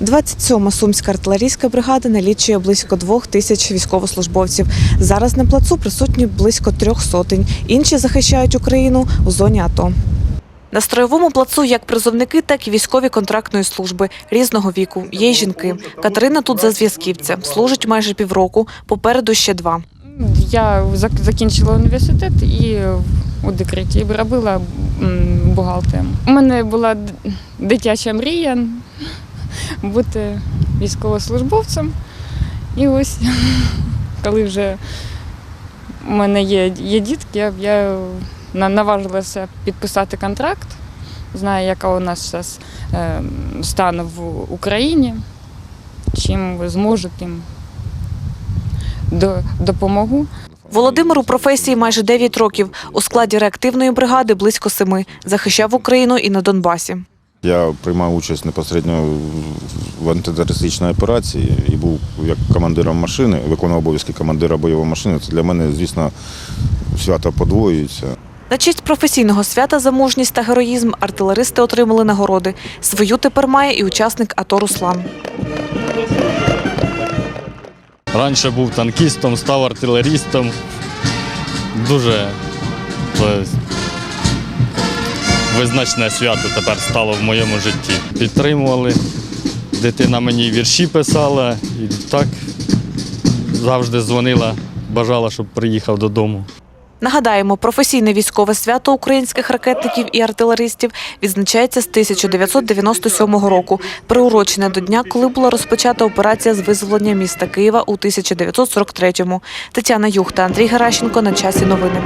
27-ма сумська артилерійська бригада налічує близько двох тисяч військовослужбовців. Зараз на плацу присутні близько трьох сотень. Інші захищають Україну у зоні АТО. На строєвому плацу як призовники, так і військові контрактної служби різного віку. Є жінки. Катерина тут за зв'язківця. Служить майже півроку. Попереду ще два. Я зак- закінчила університет і у декреті робила бухгалтером. У мене була дитяча мрія бути військовослужбовцем. І ось, коли вже у мене є, є дітки, я, наважилася підписати контракт. Знаю, яка у нас зараз е, стан в Україні. Чим зможу, тим допомогу. Володимир у професії майже 9 років. У складі реактивної бригади близько семи. Захищав Україну і на Донбасі. Я приймав участь непосередньо в антитерористичній операції і був як командиром машини, виконував обов'язки командира бойової машини. Це для мене, звісно, свято подвоюється. На честь професійного свята за мужність та героїзм артилеристи отримали нагороди. Свою тепер має і учасник АТО Руслан. Раніше був танкістом, став артилерістом. Дуже е, визначне свято тепер стало в моєму житті. Підтримували, дитина мені вірші писала і так завжди дзвонила, бажала, щоб приїхав додому. Нагадаємо, професійне військове свято українських ракетників і артилеристів відзначається з 1997 року, приурочене до дня, коли була розпочата операція з визволення міста Києва у 1943-му. Тетяна Юхта, Андрій Геращенко на часі новини.